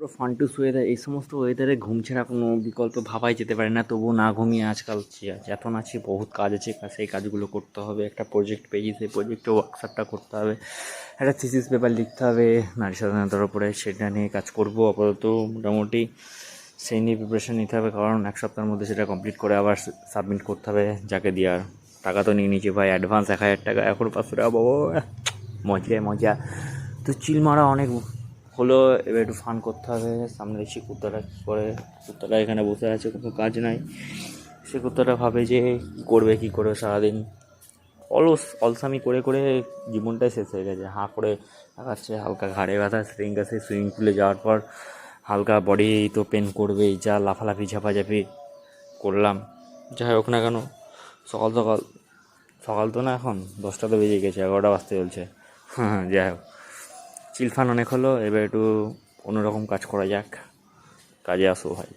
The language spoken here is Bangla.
পুরো ফান্টুস ওয়েদার এই সমস্ত ওয়েদারে ঘুম ছাড়া কোনো বিকল্প ভাবাই যেতে পারে না। তবুও না ঘুমিয়ে আজকাল এখন আছে, বহুত কাজ আছে সেই কাজগুলো করতে হবে। একটা প্রজেক্ট পেয়েছি সেই প্রজেক্টে ওয়ার্কশপটা করতে হবে। একটা থিসিস পেপার লিখতে হবে। নারী স্বাধীনতার উপরে সেটা নিয়ে কাজ করব আপাতত। মোটামুটি সেই নিয়ে প্রিপারেশান নিতে হবে, কারণ এক সপ্তাহের মধ্যে সেটা কমপ্লিট করে আবার সাবমিট করতে হবে। যাকে দেওয়ার টাকা তো নিয়ে নিয়েছি ভাই অ্যাডভান্স এক হাজার টাকা, এখন পাঁচশো টাকা বাবা মজায় মজা। তো চিল মারা অনেক হলো, এবার একটু ফান করতে হবে। সামনে দেখছি কুত্তাটা কী করে। কুত্তাটা এখানে বসে আছে, কোনো কাজ নাই। সে কুত্তাটা ভাবে যে কী করবে কী করবে সারাদিন। অলস, অলসামি করে করে জীবনটাই শেষ হয়ে গেছে। হাঁ করে তাকাচ্ছে হালকা ঘাড়ে ব্যথা সেদিন গেছে সুইমিং পুলে যাওয়ার পর হালকা বডি তো পেন করবেই, যা লাফালাফি, ঝাপাঝাপি করলাম। যাই হোক না কেন, সকাল সকাল সকাল তো না এখন, দশটা তো বেজে গেছে, এগারোটা বাজতে চলছে। হ্যাঁ যাই হোক। চিলফান অনেক হলো এবার একটু অন্যরকম কাজ করা যাক। কাজে আসো ভাই।